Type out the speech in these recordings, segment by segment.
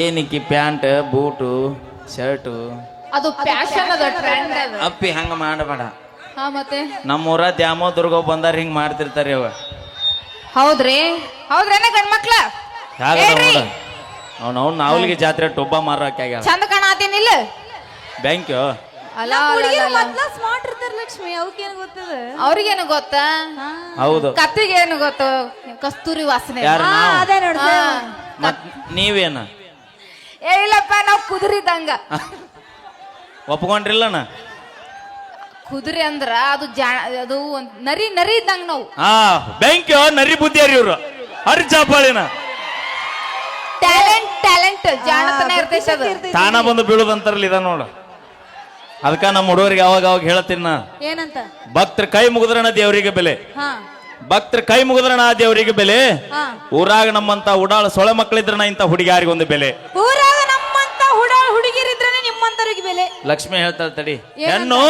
ಏನಿಕ್ಕಿ pant boot shirt? ಅದು fashion ಅದ trend ಅದ ಅಪ್ಪಿ ಹಂಗ ಮಾಡಬೇಡ. ಹಾ ಮತ್ತೆ? ನಮ್ಮೂರ ದ್ಯಾಮೋ ದುರ್ಗ ಬಂದಾರ ಹಿಂಗ್ ಮಾಡ್ತಿರ್ತಾರ ಇವ. ಹೌದ್ರಿ? ಹೌದ್ರೇನ ಗಂಡ್ಮಕ್ಳ? ಯಾಗದ ಹೇಳ್ರಿ. ನೋಡ. ಅವ್ನ ಅವ್ನ ನಾವಲಿಗೆ ಜಾತ್ರೆ ಟೊಬ್ಬ ಮಾರಕ್ಕೆ ಆಗ್ಯಾಳ. ಚಂದ ಕಾಣತೀನಿಲ್ಲ ಬ್ಯಾಂಕ್ ಅಲ್ಲ ಸ್ಮಾರ್ಟ್ ಇರ್ತಾರ ಲಕ್ಷ್ಮಿ ಅವಕ್ಕೇನು ಗೊತ್ತದ? ಅವ್ರಿಗೇನು ಗೊತ್ತಾ? ಹೌದು. ಕತ್ತಿಗೇನು ಗೊತ್ತು? ಕಸ್ತೂರಿ ವಾಸನೆ. ಯಾರು ನಾವು? ಅದೇ ನೋಡ್ದ ಹಾ. ಮತ್ ನೀವೇನ? ಏ ಇಲ್ಲಪ್ಪ ನಾವು ಕುದುರಿದಂಗ. ಒಪ್ಕೊಂಡ್ರಿಲ್ಲನ ಕುದುರೆ ಅಂದ್ರ ಅದು ಜಾ ಅದು ಒಂದ್ ನರಿ ನರಿ ಇದ್ದಂಗ ನಾವು. ಹಾ ಬ್ಯಾಂಕ್ ನರಿ ಬುದ್ಧಿಯಾರಿ ಇವ್ರು. ಹರಿ ಚಾಪಾಳಿನ ಟ್ಯಾಲೆಂಟ್ ಟ್ಯಾಲೆಂಟ್ ಜಾಣತನ ಇರ್ತೈತೆ ಅದು. ತಾನ ಬಂದು ಬೀಳುದಂತಾರಲ್ಲ ಇದ ನೋಡು. ಅದಕ್ಕ ನಮ್ಮ ಹುಡುಗರಿಗೆ ಅವಾಗ ಅವಾಗ ಹೇಳ್ತೀನಿ ನಾ. ಏನಂತ? ಭಕ್ತರ ಕೈ ಮುಗಿದ್ರಣ ದೇವರಿಗೆ ಬೆಲೆ. ಹಾ. ಭಕ್ತರ ಕೈ ಮುಗಿದ್ರಣ ಆ ದೇವರಿಗೆ ಬೆಲೆ. ಹಾ. ಊರಾಗ ನಮ್ಮಂತ ಉಡಾಳ ಸೊಳೆ ಮಕ್ಕಳಿದ್ರಣ ಇಂತ ಹುಡುಗಿಯಾರಿಗೊಂದು ಬೆಲೆ. ಊರಾಗ ನಮ್ಮಂತ ಹುಡ ಹುಡುಗಿರಿದ್ರೇನೆ ನಿಮ್ಮಂತರಿಗೆ ಬೆಲೆ. ಲಕ್ಷ್ಮಿ ಹೇಳ್ತಾಳೆ ತಡಿ. ಹೆಣ್ಣು!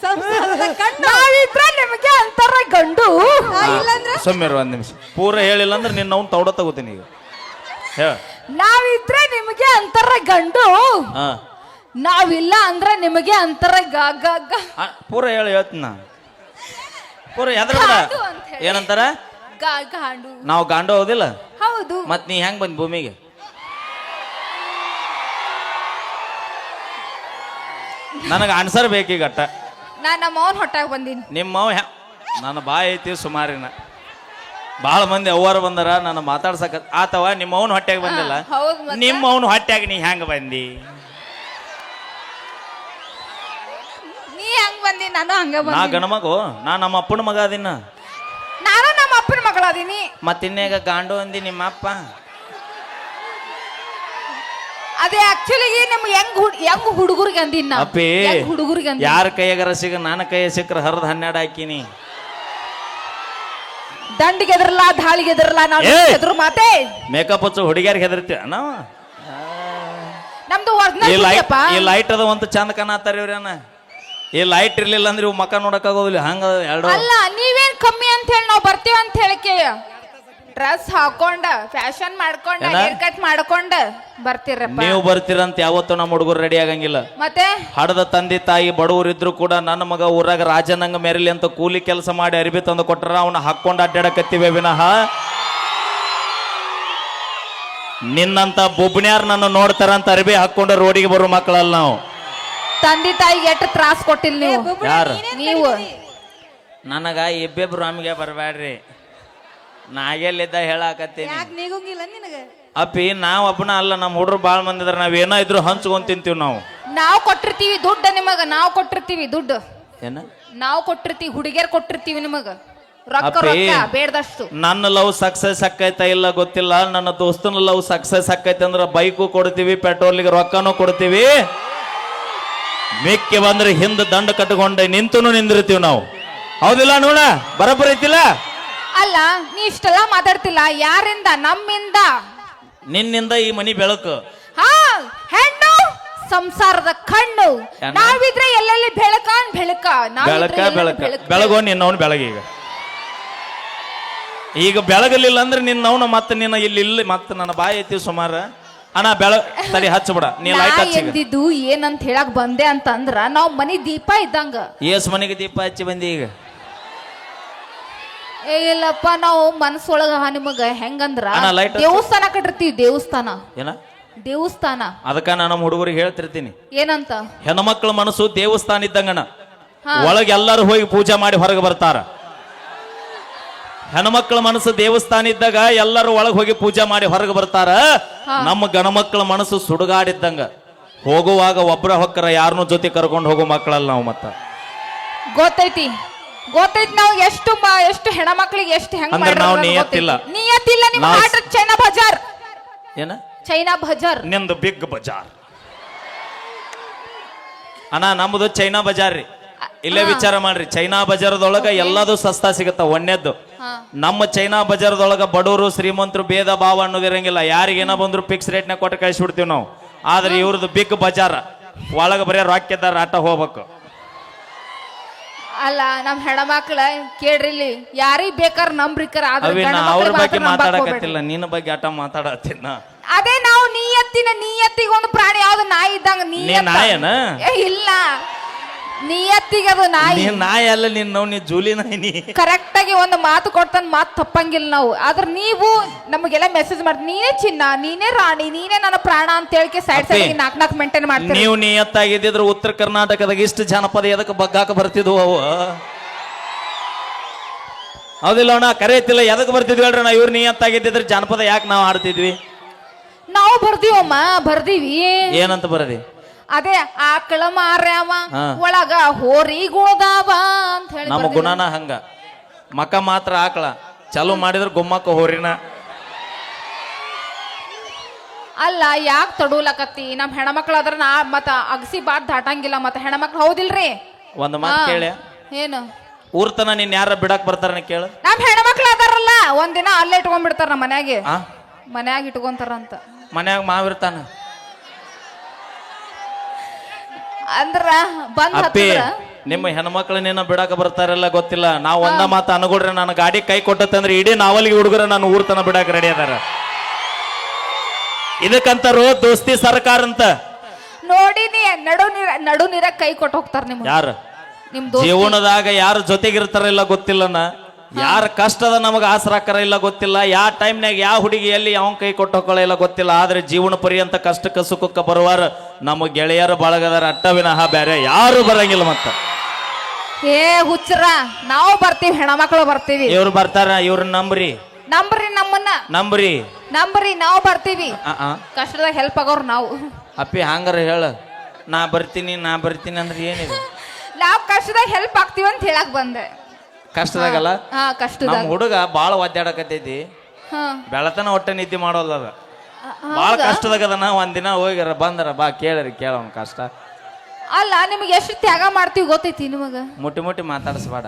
ಸಂಸಾರದ ಕಣ್ಣು ನಾವಿಬ್ರ ನಿಮಗೆ ಅಂತಾರ ಗಂಡು. ಇಲ್ಲಂದ್ರ? ಸೊಮ್ಮೆರು ಒಂದ್ ನಿಮಿಷ. ಪೂರ ಹೇಳಿಲ್ಲ ಅಂದ್ರೆ ನಿನ್ನ ಅವ್ನು ತೌಡ ತಗೋತೀನಿ ಈಗ. ಹೇಳ. ನಾವಿದ್ರೆ ನಿಮಗೆ ಅಂತಾರ ಗಂಡು. ಹಾ. ನಾವಿಲ್ಲ ಅಂದ್ರೆ ನಿಮಗೆ ಅಂತಾರ ಗಾಗ ಆ, ಪೂರ ಹೇಳಿ ಹೇಳ್ತೀನಿ ನಾ. ಪೂರ ಎದ್ರ ಬೇಡ. ಗಾಂಡು ಅಂತ ಹೇಳಿ. ಏನಂತಾರ? ಗಾಂಡು. ನಾವು ಗಾಂಡು ಹೋದಿಲ್ಲ? ಹೌದು. ಮತ್ ನೀ ಹೆಂಗ್ ಬಂದ್ ಭೂಮಿಗೆ? ನನಗೆ ಆನ್ಸರ್ ಬೇಕೀಗ ಅಟ್ಟ. ನಾ ನಮ್ಮ ಅವನ್ ಹೊಟ್ಟಾಗ ಬಂದೀನಿ. ನಿಮ್ಮ ಅವ ಹ್ಯಾ- ನನ್ನ ಬಾಯಿ ಐತಿ ಸುಮಾರಿನ. ಭಾಳ ಮಂದಿ ಅವ್ವಾರ ಬಂದಾರ ನನ್ನ ಮಾತಾಡ್ಸಕ ಆತವ ನಿಮ್ಮ ಅವನ ಹೊಟ್ಟೆಗೆ ಬಂದಿಲ್ಲ. ಹೌದ್ ಮತ್ತೆ? ನಿಮ್ಮ ಅವನ ಹೊಟ್ಟೆಗೆ ನೀ ಹೆಂಗ ಬಂದಿ ನೀ ಹಂಗ ಬಂದಿ ನಾನು ಹಂಗ ನಾ ಬಂದಿ ಗಣಮಗು ನಾ ನಮ್ಮ ಅಪ್ಪನ ಮಗ ಅದಿನ. ನಾನು ನಮ್ಮ ಅಪ್ಪನ ಮಗಳದೀನಿ. ಮತ್ತಿನ್ನೇಗ ಗಾಂಡು ಅಂದಿ ನಿಮ್ಮ ಅಪ್ಪ ಅದೇ ಆಕ್ಚುಲಿ ನಿಮ್ಗೆ ಹೆಂಗ್ ಹುಡ್ ಹೆಂಗ್ ಹುಡುಗರಿಗೆ ಅಂದಿನ ನಾ. ಅಪ್ಪಿ ಹೆಂಗ್ ಹುಡುಗರಿಗೆ ಯಾರ ಕೈಯಾಗರ ಸಿಗ ನನ್ನ ಕೈಯ ಸಿಕ್ಕ್ರ ಹರಿದ ಹನ್ನೆರಡು ಹಾಕಿನಿ. ದಂಡಿಗೆ ಎದ್ರಲ್ಲ ದಾಳಿಗೆ ಎದ್ರಲ್ಲ ನಾವು! ಎದ್ರು ಮಾತೆ. ಮೇಕಪ್ ಹಚ್ಚು ಹುಡುಗಿಯರಿಗೆ ಹೆದರ್ತೀವ ನಾವು ನಮ್ದು ಈ ಒರಿಜಿನಲ್ ಈ ಲೈಟ್ ಅದ ಒಂದು ಚಂದ ಕಾಣತ್ತಾರ ಇವ್ರೇನ ಈ ಲೈಟ್ ಇರ್ಲಿಲ್ಲ ಅಂದ್ರೆ ಇವ್ ಮಕ್ಕ ನೋಡಕ್ ಆಗೋದಿಲ್ಲ. ಹಂಗ ಎರಡು ಅಲ್ಲ ನೀವೇನ್ ಕಮ್ಮಿ ಅಂತ ಹೇಳಿ ನಾವು ಬರ್ತೀವಿ ಅಂತ ಹೇಳಿಕೆ. ಡ್ರೆಸ್ ಹಾಕೊಂಡ ಫ್ಯಾಷನ್ ಮಾಡ್ಕೊಂಡ ಏನ? ಹೇರ್ ಕಟ್ ಮಾಡ್ಕೊಂಡ ಬರ್ತೀರಪ್ಪ. ನೀವು ಬರ್ತೀರಂತ ಯಾವತ್ತೂ ನಮ್ಮ ಹುಡುಗರು ರೆಡಿ ಆಗಂಗಿಲ್ಲ. ಮತ್ತೆ? ಹಡದ ತಂದೆ ತಾಯಿ ಬಡವರಿದ್ರು ಕೂಡ ನನ್ನ ಮಗ ಊರಾಗ ರಾಜನಂಗ ಮೆರಲಿ ಅಂತ ಕೂಲಿ ಕೆಲಸ ಮಾಡಿ ಅರಿಬಿ ತಂದು ಕೊಟ್ಟರ ಅವನ್ನ ಹಾಕೊಂಡು ಅಡ್ಡಾಡಕತ್ತೀವಿ ವಿನಃ. ನಿನ್ನಂತ ಬೊಬ್ಬಣ್ಯಾರ್ ನನ್ನ ನೋಡ್ತಾರಂತ ಅರಿಬಿ ಹಾಕೊಂಡು ರೋಡಿಗೆ ಬರೋ ಮಕ್ಕಳಲ್ಲ ನಾವು. ತಂದೆ ತಾಯಿಗೆ ಎಷ್ಟು ತ್ರಾಸ್ ಕೊಟ್ಟಿಲ್ಲ ನೀವು? ಯಾರು? ನೀವು. ನನಗ ಇಬ್ಬಿಬ್ರು ನಮಗೆ ಬರಬೇಡ್ರಿ ನಾಗೆಲ್ಲಿದ್ದ ಹೇಳಾಕತ್ತೀನಿ. ಯಾಕೆ ನೀಗುಂಗಿಲ್ಲ ನಿನಗೆ? ಅಪ್ಪಿ ನಾವ್ ಒಬ್ಬನ ಅಲ್ಲ ನಮ್ಮ ಹುಡುಗರು ಬಾಳ್ ಮಂದಿ ಇದಾರೆ ನಾವ್ ಏನೋ ಇದ್ರು ಹಂಚ್ಕೊಂಡ್ ತಿಂತೀವಿ ನಾವು. ನಾವು ಕೊಟ್ಟಿರ್ತೀವಿ ದುಡ್ಡು ನಿಮಗ ನಾವು ಕೊಟ್ಟಿರ್ತೀವಿ ದುಡ್ಡು. ಏನ? ನಾವು ಕೊಟ್ಟಿರ್ತೀವಿ ಹುಡುಗಿಯರ್ ಕೊಟ್ಟಿರ್ತೀವಿ ನಿಮಗ. ರೊಕ್ಕ ಅಪ್ಪಿ. ರೊಕ್ಕ ಬೇಡದಷ್ಟು. ನನ್ನ ಲವ್ ಸಕ್ಸಸ್ ಆಕೈತಾ ಇಲ್ಲ ಗೊತ್ತಿಲ್ಲ ನನ್ನ ದೋಸ್ತನ ಲವ್ ಸಕ್ಸಸ್ ಆಕೈತೆ ಅಂದ್ರೆ ಬೈಕು ಕೊಡ್ತೀವಿ ಪೆಟ್ರೋಲಿಗೆ ರೊಕ್ಕನೂ ಕೊಡ್ತೀವಿ. ಮಿಕ್ಕಿ ಬಂದ್ರೆ ಹಿಂದ ದಂಡ ಕಟ್ಕೊಂಡೆ ನಿಂತು ನಿಂದಿರ್ತೀವಿ ನಾವು. ಹೌದಿಲ್ಲ ನೋಡ ಬರಬರ ಐತಿಲ್ಲ? ಅಲ್ಲ ನೀ ಇಷ್ಟೆಲ್ಲ ಮಾತಾಡ್ತಿಲ್ಲ. ಯಾರಿಂದ? ನಮ್ಮಿಂದ. ನಿನ್ನಿಂದ ಈ ಮನಿ ಬೆಳಕು. ಹಾ ಹೆಣ್ಣು ಸಂಸಾರದ ಕಣ್ಣು? ನಾವಿದ್ರೆ ಎಲ್ಲೆಲ್ಲಿ ಬೆಳಕಾನ್ ಬೆಳಕ? ನಾವಿದ್ರೆ ಬೆಳಕ ಎಲ್ಲೆಲ್ಲಿ ಬೆಳಕ. ಬೆಳಕು. ಬೆಳಗೋ ನಿನ್ನವನು ಬೆಳಗೀಗ ಈಗ. ಬೆಳಗಲಿಲ್ಲ ಅಂದ್ರೆ ನಿನ್ನವನು ಮತ್ತೆ ನಿನ್ನ ಇಲ್ಲಿ ಇಲ್ಲಿ ಮತ್ತೆ ನನ್ನ ಬಾಯಿ ಐತಿ ಸುಮಾರ. ಅಣ್ಣ ಬೆಳ ತಲೆ ಹಚ್ಚಬಿಡ. ನೀ ನಾ ಲೈಟ್ ಹಚ್ಚಿಗ. ಎಂದಿದ್ದು ಏನಂತ ಹೇಳಕ್ ಬಂದೆ ಅಂತಂದ್ರ ನಾವ್ ಮನಿ ದೀಪ ಇದ್ದಂಗ. ಏಸ್ ಮನೆಗೆ ದೀಪ ಹಚ್ಚಿ ಬಂದಿ ಈಗ? ಏ ಇಲ್ಲಪ್ಪ ನಾವು ಮನಸ್ಸೊಳಗ ನಿಮಗ ಹೆಂಗಂದ್ರ ಅಣ್ಣ, light ಹಚ್ಚು. ದೇವಸ್ಥಾನ ಕಟ್ಟಿರ್ತೀವಿ ದೇವಸ್ಥಾನ. ಏನ? ದೇವಸ್ಥಾನ. ಅದಕ್ಕ ನಾನು ನಮ್ಮ ಹುಡುಗರಿಗೆ ಹೇಳ್ತಿರ್ತೀನಿ. ಏನಂತ? ಹೆಣ್ಮಕ್ಳ ಮನಸ್ಸು ದೇವಸ್ಥಾನ ಇದ್ದಂಗಣ ಹಾ. ಒಳಗೆ ಎಲ್ಲರೂ ಹೋಗಿ ಪೂಜೆ ಮಾಡಿ ಹೊರಗೆ ಬರ್ತಾರ. ಹೆಣ್ಮಕ್ಳ ಮನಸ್ಸು ದೇವಸ್ಥಾನ ಇದ್ದಾಗ ಎಲ್ಲರೂ ಒಳಗೆ ಹೋಗಿ ಪೂಜೆ ಮಾಡಿ ಹೊರಗೆ ಬರ್ತಾರ. ನಮ್ಮ ಗಣಮಕ್ಳ ಮನಸ್ಸು ಸುಡುಗಾಡಿದ್ದಂಗ. ಹೋಗುವಾಗ ಒಬ್ರ ಹೊಕ್ಕರ ಯಾರನ್ನೂ ಜೊತೆ ಕರ್ಕೊಂಡು ಹೋಗೋ ಮಕ್ಕಳಲ್ಲ ನಾವು ಮತ್ತ. ಗೊತ್ತೈತಿ. ಗೊತ್ತೈತಿ ನಾವು ಎಷ್ಟು ಮ- ಎಷ್ಟು ಹೆಣ್ಮಕ್ಳಿಗೆ ಎಷ್ಟು ಹೆಂಗ್ ಅಂದ್ರೆ ನಾವು ನಿಯತ್ತಿಲ್ಲ. ನಿಯತ್ತಿಲ್ಲ ನಿಮ್ಮ ನಾವು- ಆಟ ಚೈನಾ ಬಜಾರ್. ಏನ? ಚೈನಾ ಬಜಾರ್. ನಿಂದು ಬಿಗ್ ಬಜಾರ್. ಅಣ್ಣ ನಮ್ಮದು ಚೈನಾ ಬಜಾರ್ ರೀ. ಇಲ್ಲೇ ವಿಚಾರ ಮಾಡ್ರಿ. ಚೈನಾ ಬಜಾರದೊಳಗ ಎಲ್ಲದೂ ಸಸ್ತಾ ಸಿಗತ್ತ ಒಣ್ಣೆದ್ದು. ನಮ್ಮ ಚೈನಾ ಬಜಾರದೊಳಗ ಬಡವರು ಶ್ರೀಮಂತರು ಭೇದ ಭಾವ ಅನ್ನೋದಿರಂಗಿಲ್ಲ. ಯಾರಿಗೇನ ಬಂದ್ರು ಫಿಕ್ಸ್ ರೇಟ್ನಾಗ ಕೊಟ್ಟು ಕಳಿಸ್ಬಿಡ್ತೀವಿ ನಾವು. ಆದ್ರೆ ಇವ್ರದ್ದು ಬಿಗ್ ಬಜಾರ್. ಒಳಗ ಬರೀ ರಾಕ್ಯದಾರ ಆಟ ಹೋಗ್ಬೇಕು. ಅಲ್ಲ ನಮ್ ಹೆಣಮಕ್ಳ ಕೇಳ್ರಿ ಇಲ್ಲಿ. ಯಾರಿಗ್ ಬೇಕಾರ ನಂಬ್ರಿಕರ ಅವಿ ನಾ ಅವ್ರ ಬಗ್ಗೆ ಮಾತಾಡಕತ್ತಿಲ್ಲ. ನಿನ್ನ ಬಗ್ಗೆ ಆಟ ಮಾತಾಡತ್ತಿನ ಅದೇ ನಾವು ನೀ ಎತ್ತಿನ ನೀ ಎತ್ತಿಗೊಂದು ಪ್ರಾಣಿ ಯಾವ್ದು ನಾಯಿ ಇದ್ದಂಗ ನೀ ನಿಯತ್ತ. ನಾಯನ ಇಲ್ಲ. ನಿಯತ್ತಿಗೆ ಅದು ನಾಯಿ. ನೀನ್ ನಾಯಿ ಅಲ್ಲ ನೀನ್ ನಾವು ನೀ ಜೂಲಿ ನಾಯಿ ನೀ. ಕರೆಕ್ಟ್ ಆಗಿ ಒಂದು ಮಾತು ಕೊಡ್ತಾನೆ ಮಾತು ತಪ್ಪಂಗಿಲ್ಲ ನಾವು. ಆದ್ರೆ ನೀವು ನಮಗೆಲ್ಲ ಮೆಸೇಜ್ ಮಾಡ್ತೀ ನೀನೇ ಚಿನ್ನ ನೀನೇ ರಾಣಿ ನೀನೇ ನನ್ನ ಪ್ರಾಣ ಅಂತ ಹೇಳಿ ಸೈಡ್ ಸೈಡ್ ನಾಕ್ ನಾಕ್ ಮೇಂಟೈನ್ ಮಾಡ್ತೀರಿ. ನೀವು ನಿಯತ್ತಾಗಿದ್ದಿದ್ರೆ ಉತ್ತರ ಕರ್ನಾಟಕದಾಗ ಇಷ್ಟು ಜನಪದ ಎದಕ್ಕೆ ಬಗ್ಗಾಕ ಬರ್ತಿದ್ವು ಅವು? ಹೌದಿಲ್ಲ ಅಣ್ಣ ಕರೆಯತ್ತಿಲ್ಲ ಎದಕ್ಕೆ ಬರ್ತಿದ್ವಿ ಹೇಳ್ರಿ ನಾ ಇವ್ರು ನಿಯತ್ತಾಗಿದ್ದಿದ್ರೆ ಜನಪದ ಯಾಕೆ ನಾವು ಆಡ್ತಿದ್ವಿ ನಾವು ಬರ್ದೀವಮ್ಮ ಬರ್ದೀವಿ. ಏನಂತ ಬರದಿ? ಅದೇ ಆಕಳ ಮಾರ್ಯಾವ ಹಾ. ಒಳಗ ಹೋರಿ ಗುಣದಾವ ಅಂತ ಹೇಳಿ ನಮ್ಮ. ಗುಣನ ಹಂಗ. ಮಕ ಮಾತ್ರ ಆಕಳ ಚಾಲು ಮಾಡಿದ್ರೆ ಗುಮ್ಮಕ್ಕ ಹೋರಿನ. ಅಲ್ಲ ಯಾಕೆ ತಡೂಲಕತ್ತಿ? ನಮ್ ಹೆಣ್ಮಕ್ಳು ಅದ್ರ ನಾ ಮತ್ತ ಅಗಸಿ ಬಾಟ್ ದಾಟಂಗಿಲ್ಲ ಮತ್ತ ಹೆಣ್ಮಕ್ಳು ಹೌದಿಲ್ರಿ? ಒಂದು ಮಾತು ಹಾ. ಕೇಳಿ. ಏನು? ಊರ್ತನ ನೀನ್ ಯಾರ ಬಿಡಕ್ ಬರ್ತಾರ ಕೇಳು. ನಮ್ ಹೆಣ್ಮಕ್ಳು ಅದಾರಲ್ಲ ಒಂದಿನ ಅಲ್ಲೇ ಇಟ್ಕೊಂಡ್ಬಿಡ್ತಾರ ನಮ್ಮ ಮನ್ಯಾಗೆ. ಆ? ಮನ್ಯಾಗ ಇಟ್ಕೊಂತಾರಂತ ಮನ್ಯಾಗ ಮಾವಿರ್ತಾನ. ಅಂದ್ರ ಬಂದ್ ಅಪ್ಪಿ ಹತ್ತಿದ್ರ? ನಿಮ್ಮ ಹೆಣ್ಮಕ್ಳನ್ನೇನ ನಿನ್ನ ಬಿಡಾಕ ಬರ್ತಾರಲ್ಲ ಗೊತ್ತಿಲ್ಲ. ನಾವ್ ಒಂದ ಮಾತು ಅನ್ಕೊಡ್ರಿ ನಾನು ಗಾಡಿ ಕೈ ಕೊಟ್ಟತ್ತಂದ್ರೆ ಇಡೀ ನಾವಲ್ಲಿ ಹುಡುಗರ ನಾನು ಊರ್ತನ ಬಿಡಾಕ ರೆಡಿ ಅದಾರ. ಇದಕ್ಕಂತಾರು ದೋಸ್ತಿ ಸರ್ಕಾರ ಅಂತ. ನೋಡಿನಿ ನಡು ನೀರ ನಡು ನೀರ ಕೈ ಕೊಟ್ಟು ಹೋಗ್ತಾರ ನಿಮ್ ಯಾರು? ನಿಮ್ ದೋಸ್ತಿ. ಜೀವನದಾಗ ಯಾರ ಜೊತೆಗಿರ್ತಾರ ಇಲ್ಲ ಗೊತ್ತಿಲ್ಲನ ಯಾರ ಕಷ್ಟದ ನಮಗ ಆಸರಾಕರ ಇಲ್ಲ ಗೊತ್ತಿಲ್ಲ. ಯಾವ ಟೈಮ್ನಾಗ ಯಾವ ಹುಡುಗಿಯಲ್ಲಿ ಯಾವ ಕೈ ಕೊಟ್ಟು ಹೋಗೋಲ್ಲ ಇಲ್ಲ ಗೊತ್ತಿಲ್ಲ. ಆದ್ರೆ ಜೀವನ ಪರ್ಯಂತ ಕಷ್ಟಕ್ಕ ಸುಖಕ್ಕ ಬರುವಾರ ನಮ್ಮ ಗೆಳೆಯರು ಬಳಗದಾರ ಅಟ್ಟ ವಿನಃ ಬೇರೆ ಯಾರು ಬರಂಗಿಲ್ಲ ಮತ್ತ. ಏ ಹುಚ್ಚರ ನಾವು ಬರ್ತೀವಿ ಹೆಣ್ಮಕ್ಳು ಬರ್ತೀವಿ. ಇವ್ರು ಬರ್ತಾರ ಇವ್ರ ನಂಬ್ರಿ. ನಂಬ್ರಿ ನಮ್ಮನ್ನ. ನಂಬ್ರಿ. ನಂಬ್ರಿ ನಾವು ಬರ್ತೀವಿ. ಆ ಆ. ಕಷ್ಟದಾಗ ಹೆಲ್ಪ್ ಆಗೋರು ನಾವು. ಅಪ್ಪಿ ಹಂಗಾರ ಹೇಳ. ನಾ ಬರ್ತೀನಿ ನಾ ಬರ್ತೀನಿ ಅಂದ್ರೆ ಏನಿದೆ? ನಾವು ಕಷ್ಟದಾಗ ಹೆಲ್ಪ್ ಆಗ್ತೀವಿ ಅಂತ ಹೇಳಕ್ ಬಂದೆ. ಕಷ್ಟದಾಗಲ್ಲ? ಹಾ ಕಷ್ಟದಾಗ. ನಮ್ಮ ಹುಡುಗ ಬಾಳ ಒದ್ದಾಡಕತ್ತೈತಿ. ಹಾ. ಬೆಳತನ ಹೊಟ್ಟೆ ನಿದ್ದೆ ಮಾಡೋಲ್ಲ ಅದ. ಬಾಳ ನಾ ಒಂದಿನ ಹೋಗ್ಯಾರ ಬಂದ್ರ ಬಾ ಕೇಳ್ರಿ ಕೇಳೋನ್ ಕಷ್ಟ. ಅಲ್ಲ ನಿಮಗೆ ಎಷ್ಟು ತ್ಯಾಗ ಮಾಡ್ತೀವಿ ಗೊತ್ತೈತಿ ನಿಮಗ? ಮುಟ್ಟಿ ಮುಟ್ಟಿ ಮಾತಾಡಿಸ್ಬೇಡ.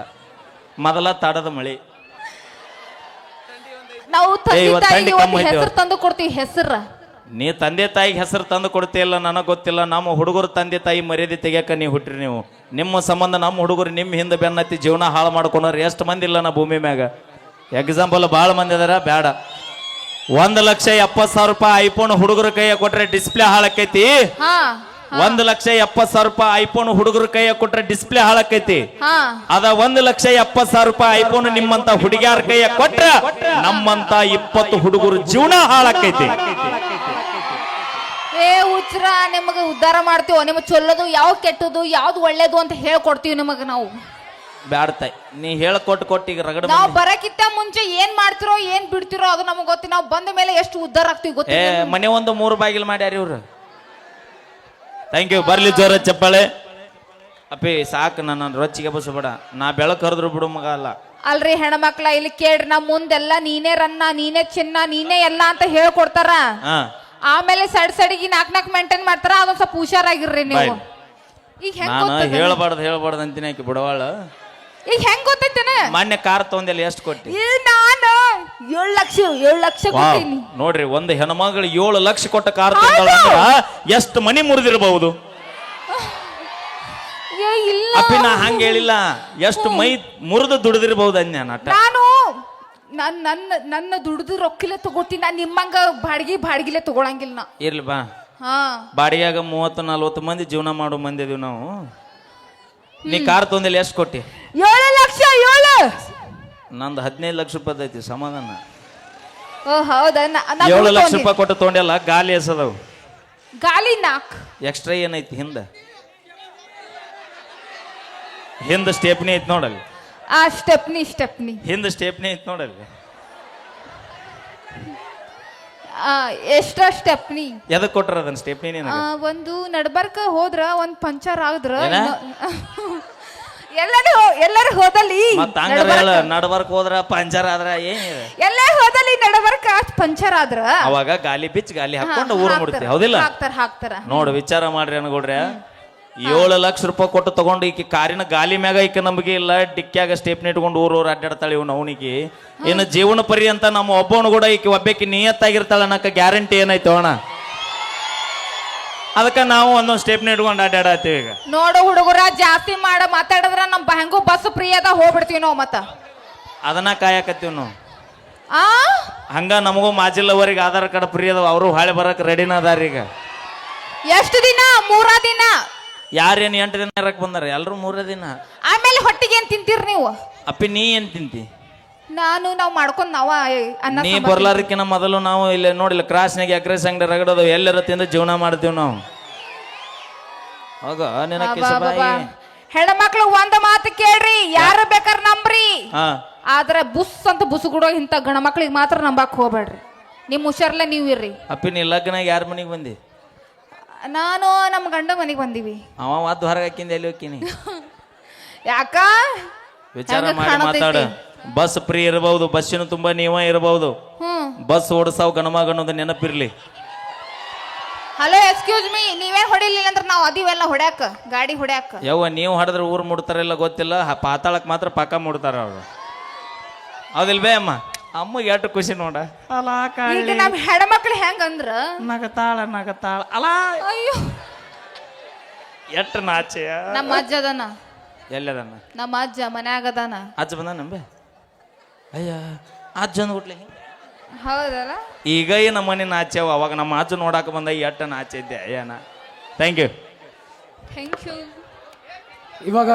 ಮೊದಲ ತಡದ ಮಳಿ. ನಾವು ತಂದೆ ಇವತ್ತು ತಾಯಿಗೆ ಥಂಡಿ ಕಮ್ಮಿ ಐತೆ ಹೆಸರು ತಂದು ಕೊಡ್ತೀವಿ ಹೆಸರು. ನೀ ತಂದೆ ತಾಯಿಗೆ ಹೆಸರು ತಂದು ಕೊಡ್ತಿಲ್ಲ ನನಗೆ ಗೊತ್ತಿಲ್ಲ. ನಮ್ಮ ಹುಡುಗರು ತಂದೆ ತಾಯಿ ಮರ್ಯಾದೆ ತೆಗಿಯಕ ನೀವು ಹುಟ್ಟ್ರಿ ನೀವು. ನಿಮ್ಮ ಸಂಬಂಧ ನಮ್ಮ ಹುಡುಗರು ನಿಮ್ಮ ಹಿಂದೆ ಬೆನ್ನತ್ತಿ ಜೀವನ ಹಾಳು ಮಾಡ್ಕೊಂಡ್ರೆ ಎಷ್ಟು ಮಂದಿ ಇಲ್ಲ ನಾ ಭೂಮಿ ಮ್ಯಾಗ. ಎಕ್ಸಾಂಪಲ್ ಭಾಳ ಮಂದಿ ಅದಾರ ಬೇಡ ಒಂದು ಲಕ್ಷ ಎಪ್ಪತ್ತು ಸಾವಿರ ರೂಪಾಯಿ ಐಫೋನ್ ಹುಡುಗರ ಕೈಯ ಕೊಟ್ರೆ ಡಿಸ್ಪ್ಲೇ ಹಾಳಾಕೈತಿ? ಹಾ ಒಂದು ಲಕ್ಷ ಎಪ್ಪತ್ತು ಸಾವಿರ ರೂಪಾಯಿ ಐಫೋನ್ ಹುಡುಗರ ಕೈಯ ಕೊಟ್ರೆ ಡಿಸ್ಪ್ಲೇ ಹಾಳಾಕೈತಿ? ಅದ ಒಂದು ಲಕ್ಷ ಎಪ್ಪತ್ತು ಸಾವಿರ ರೂಪಾಯಿ ಐಫೋನ್ ನಿಮ್ಮಂತ ಹುಡುಗಿಯರ ಕೈಯ ಕೊಟ್ರ ನಮ್ಮಂತ ಇಪ್ಪತ್ತು ಹುಡುಗರು ಜೀವನ ಹಾಳಾಕೈತಿ. ಏ ಉಚ್ರ ನಿಮಗೆ ಉದ್ಧಾರ ಮಾಡ್ತೀವೋ? ನಿಮಗೆ ಚೊಲ್ಲೋದು ಯಾವ್ದು ಕೆಟ್ಟದು ಯಾವ್ದು ಒಳ್ಳೇದು ಅಂತ ಹೇಳ್ಕೊಡ್ತೀವಿ ನಿಮಗೆ ನಾವು. ಬ್ಯಾಡ್ತಾಯಿ. ನೀ ಹೇಳ್ಕೊಟ್ಟು ಕೊಟ್ಟು ಕೊಟ್ಟು ಈಗ ರಗಡ ನಾವು ಬರಕಿತ್ತ ಬರಕ್ಕಿಂತ ಮುಂಚೆ ಏನ್ ಮಾಡ್ತಿರೋ ಏನ್ ಬಿಡ್ತಿರೋ ಅದು ನಮಗೆ ಗೊತ್ತಿ ನಾವು ಬಂದ ಮೇಲೆ ಎಷ್ಟು ಉದ್ದಾರ ಆಗ್ತೀವಿ ಏ ಗೊತ್ತಿಲ್ಲ ಮನೆ ಒಂದು ಮೂರು ಬಾಗಿಲು ಮಾಡ್ಯಾರ ಇವ್ರು. ಥ್ಯಾಂಕ್ ಯು ಬರ್ಲಿ ಜೋರ ಚಪ್ಪಾಳೆ. ಅಪ್ಪಿ ಸಾಕು ನನ್ನ ರೊಚ್ಚಿಗೆ ಬಸಬೇಡ. ನಾ ಬೆಳಕು ಹರಿದ್ರು ಬಿಡು ಮಗ ಅಲ್ಲ. ಅಲ್ರಿ ಹೆಣ್ಮಕ್ಳ ಇಲ್ಲಿ ಕೇಳ್ರಿ ನಮ್ ಮುಂದೆಲ್ಲ ನೀನೇ ರನ್ನ ನೀನೇ ಚಿನ್ನ ನೀನೇ ಎಲ್ಲ ಅಂತ ಹೇಳ್ಕೊಡ್ತಾರ. ಹಾ. ಆಮೇಲೆ ಸೈಡ್ ಸೈಡಿಗೆ ನಾಕ್ ನಾಕ್ ಮೇಂಟೈನ್ ಮಾಡ್ತಾರ ಅದೊಂದ್ ಸ್ವಲ್ಪ ಹುಷಾರಾಗಿರ್ರಿ ನೀವು. ಬಾಯ್. ಈಗ ಹೆಂಗ್ ನಾನು ಹೇಳ್ಬಾರ್ದು ಹೇಳ್ಬಾರ್ದು ಅಂತೀನಿ ಆಕಿ ಬಿಡವಾಳ. ಈಗ ಹೆಂಗ್ ಗೊತ್ತೈತೇನ ಮೊನ್ನೆ ಕಾರ್ ತೊಂದಿಲ್ಲ ಎಷ್ಟು ಕೊಟ್ಟಿ? ಈ ನಾನು ಏಳು ಲಕ್ಷ ಏಳು ಲಕ್ಷ ವಾವ್. ಕೊಟ್ಟೀನಿ. ನೋಡ್ರಿ ಒಂದು ಹೆಣ್ಮಗಳು ಏಳು ಲಕ್ಷ ಕೊಟ್ಟ ಕಾರ್ ತಂದಳ ಅಂದ್ರ ಎಷ್ಟು ಮನಿ ಮುರಿದಿರಬಹುದು? ಏ ಇಲ್ಲ. ಅಪ್ಪಿ ನಾ ಹಂಗ ಹೇಳಿಲ್ಲ. ಎಷ್ಟು ಮೈ ಮುರಿದು ದುಡಿದಿರಬಹುದು ಅನ್ಯ ನಟ. ನಾನು ನನ್ನ ನನ್ನ ನನ್ನ ದುಡ್ದು ರೊಕ್ಕಿಲೆ ತಗೋತೀನಿ ನಾನು ನಿಮ್ಮಂಗ ಬಾಡಿಗೆ ಬಾಡಿಗೆಲೆ ತಗೊಳಂಗಿಲ್ಲ ನಾ. ಇರ್ಲಿ ಬಾ. ಹಾ. ಬಾಡಿಯಾಗ ಮೂವತ್ತು ನಲ್ವತ್ತು ಮಂದಿ ಜೀವನ ಮಾಡೋ ಮಂದಿ ಇದೀವಿ ನಾವು. ನೀ ಕಾರ್ ತೊಂದಿಲ್ಲ ಎಷ್ಟು ಕೊಟ್ಟಿ? ಏಳು ಲಕ್ಷ ಏಳು. ನಂದು ಹದಿನೈದು ಲಕ್ಷ ರೂಪಾಯಿ ಐತಿ ಸಮಾಧಾನ. ಓ ಹೌದಾ? ನಾ- ನಾ ಏಳು ಲಕ್ಷ ತಗೊಂಡಿ. ರೂಪಾಯಿ ಕೊಟ್ಟು ತೊಗೊಂಡೆಲ್ಲ ಗಾಲಿ ಎಸದವು. ಗಾಲಿ ನಾಕ್. ಎಕ್ಸ್ಟ್ರಾ ಏನೈತಿ ಹಿಂದ? ಹಿಂದ ಸ್ಟೆಪ್ನಿ ಐತಿ ನೋಡಲ್ಲಿ. ಆ ಸ್ಟೆಪ್ನಿ ಸ್ಟೆಪ್ನಿ. ಹಿಂದ ಸ್ಟೆಪ್ನಿ ಐತಿ ನೋಡಲ್ಲಿ. ಆ, ಎಷ್ಟ ಸ್ಟೆಪ್ನಿ? ಎದಕ್ ಕೊಟ್ರ ಅದನ್ನ ಸ್ಟೇಪ್ನಿ ನಿನಗೆ? ಒಂದು ನಡ್ಬರ್ಕ ಹೋದ್ರ ಒಂದ್ ಪಂಚರ್ ಆದ್ರ ಏನ? ಎಲ್ಲರೂ ಎಲ್ಲರೂ ಹೋದಲ್ಲಿ ಮತ್ತ ಹಂಗಾರ ಹೇಳ ನಡ್ಬರ್ಕ್ ಹೋದ್ರ ಪಂಚರ್ ಆದ್ರ ಏನಿದೆ ಎಲ್ಲ ಹೋದಲ್ಲಿ ನಡಬರ್ಕ ಪಂಚರ್ ಆದ್ರ? ಅವಾಗ ಗಾಲಿ ಬಿಚ್ಚ ಗಾಲಿ ಹಾಕೊಂಡು ಊರ ಮುಡ್ತಿ ಹೌದಿಲ್ಲ? ಹಾಕ್ತಾರ ಹಾಕ್ತಾರ. ನೋಡು ವಿಚಾರ ಮಾಡ್ರಿ ಅನ್ಕೊಡ್ರಿ ಏಳು ಲಕ್ಷ ರೂಪಾಯಿ ಕೊಟ್ಟು ತಗೊಂಡು ಈಕಿ ಕಾರಿನ ಗಾಲಿ ಮ್ಯಾಗ ಈಕೆ ನಮಗೆ ಇಲ್ಲ ಡಿಕ್ಕ್ಯಾಗ ಸ್ಟೇಪ್ನ ಇಟ್ಕೊಂಡು ಊರು ಊರು ಅಡ್ಡಾಡ್ತಾಳೆ ಇವ್ನು ಅವನಿಗೆ. ಇನ್ನು ಜೀವನ ಪರಿ ಅಂತ ನಮ್ಮ ಒಬ್ಬವನು ಕೂಡ ಈಕೆ ಒಬ್ಬಕ್ಕೆ ನಿಯತ್ತಾಗಿರ್ತಾಳೆ ಅನ್ನಕ ಗ್ಯಾರಂಟಿ ಏನಾಯ್ತು ಅಣ್ಣ? ಅದಕ್ಕೆ ನಾವು ಒಂದೊಂದು ಸ್ಟೆಪ್ ಇಟ್ಕೊಂಡು ಅಡ್ಡಾಡತ್ತೀವಿ ಈಗ. ನೋಡು ಹುಡುಗರ ಜಾಸ್ತಿ ಮಾಡ ಮಾತಾಡಿದ್ರ ನಮ್ಮ ಹೆಂಗು ಬಸ್ ಫ್ರೀ ಅದ ಹೋಗ್ಬಿಡ್ತೀವಿ ನಾವು ಮತ್ತ. ಅದನ್ನ ಕಾಯಕತ್ತೀವಿ ನಾವು. ಆ? ಹಂಗ ನಮಗೂ ಮಾಜಿಲ್ಲವರಿಗೆ ಆಧಾರ್ ಕಾರ್ಡ್ ಫ್ರೀ ಅದಾವ ಅವರು ಹಾಳೆ ಬರಕ್ಕೆ ರೆಡಿನ ಅದಾರ ಈಗ ಎಷ್ಟು ದಿನ? ಮೂರ ದಿನ? ಯಾರೇನು ಎಂಟು ದಿನ ಇರಕ್ ಬಂದಾರ? ಎಲ್ರು ಮೂರೇ ದಿನ. ಆಮೇಲೆ ಹೊಟ್ಟಿಗೆ ಏನ್ ತಿಂತೀರಿ ನೀವು? ಅಪ್ಪಿ ನೀ ಏನ್ ತಿಂತಿ? ನಾನು ನಾವು ಮಾಡ್ಕೊಂಡ್ ನಾವ ಅನ್ನ ನೀ ಸಾಂಬಾರ್ ಬರ್ಲಾರ್ಕಿನ ಮೊದಲು ನಾವು ಇಲ್ಲಿ ನೋಡಿಲ್ಲ ಕ್ರಾಸ್ನಾಗ ಎಕ್ರೆಸ್ ಅಂಗಡಿ ರಗಡೋದು ಎಲ್ಲರ ತಿಂದು ಜೀವನ ಮಾಡ್ತೀವಿ ನಾವು. ಹೋಗ ನಿನ್ನ ಅಬ್ಬಾ, ಅಬ್ಬಾ. ಕಿಸಬಾಯಿ ಹೆಣ್ಮಕ್ಳು ಒಂದ್ ಮಾತು ಕೇಳ್ರಿ ಯಾರು ಬೇಕಾರ ನಂಬ್ರಿ. ಹಾ. ಆದ್ರೆ ಬುಸ್ ಅಂತ ಬುಸುಗುಡೋ ಇಂತ ಗಣ ಮಕ್ಳಿಗೆ ಮಾತ್ರ ನಂಬಕ್ ಹೋಗ್ಬೇಡ್ರಿ. ನಿಮ್ ಹುಷಾರ್ಲೆ ನೀವು ಇರ್ರಿ. ಅಪ್ಪಿ ನೀ ಲಗ್ನಾಗ ಯಾರ ಮನೆಗೆ ಬಂದಿ? ನಾನು ನಮ್ಮ ಗಂಡ ಮನೆಗೆ ಬಂದೀವಿ. ಅವ ಹೊರಗೆ ಹಾಕಿಂದ ಎಲ್ಲಿ ಯಾಕ? ವಿಚಾರ ಹೆಂಗ ಮಾಡಿ ಮಾತಾಡು ಮಾತಾಡ. ಬಸ್ ಫ್ರೀ ಇರಬಹುದು ಬಸ್ಸಿನ ತುಂಬಾ ನೀವ ಇರಬಹುದು ಹ್ಮ್. ಬಸ್ ಓಡಿಸಾವ್ ಗಣಮಗ ಅನ್ನೋದು ನೆನಪಿರ್ಲಿ. ಹಲೋ ಎಕ್ಸ್ಕ್ಯೂಸ್ ಮೀ ನೀವೇ ಹೊಡಿಲಿಲ್ಲ ಅಂದ್ರೆ ನಾವು ಅದೀವೆಲ್ಲ ಹೊಡ್ಯಾಕ ಗಾಡಿ ಹೊಡ್ಯಾಕ. ಯವ್ವ ನೀವು ಹಾಡಿದ್ರೆ ಊರು ಮುಡ್ತಾರಿಲ್ಲ ಗೊತ್ತಿಲ್ಲ ಪಾತಾಳಕ್ಕೆ ಪಾತಾಳಕ್ ಮಾತ್ರ ಪಕ್ಕ ಮುಡ್ತಾರ ಅವ್ರು. ಹೌದಿಲ್ವೇ ಅಮ್ಮ? ಅಮ್ಮ ಎಷ್ಟು ಖುಷಿ ನೋಡ. ಅಲಾ ಈಗ ನಮ್ ಹೆಣ್ಮಕ್ಳು ಹೆಂಗಂದ್ರ? ನಗತಾಳ ನಗತಾಳ. ಅಲಾ. ಅಯ್ಯೋ. ಎಷ್ಟು ನಾಚೆಯ ನಮ್ಮ ಅಜ್ಜ ಅದಾನ. ಎಲ್ಲದನ್ನ ನಮ್ಮ ಅಜ್ಜ ಮನ್ಯಾಗ ಅದಾನ. ಅಜ್ಜ ಬಂದ ನಂಬೆ? ಅಯ್ಯ ಅಜ್ಜ ಅಂದ್ಬಿಟ್ಲೆ ಹೌದಲ್ಲ? ಈಗ ಈ ನಮ್ಮ ಮನೆ ನಾಚ್ಯಾವ ಅವಾಗ ನಮ್ಮ ಅಜ್ಜ ನೋಡಾಕ ಬಂದ ನಾಚೆ ಇದ್ದೆ. ಏನ ಥ್ಯಾಂಕ್ ಯು ಥ್ಯಾಂಕ್ ಯು ಇವಾಗ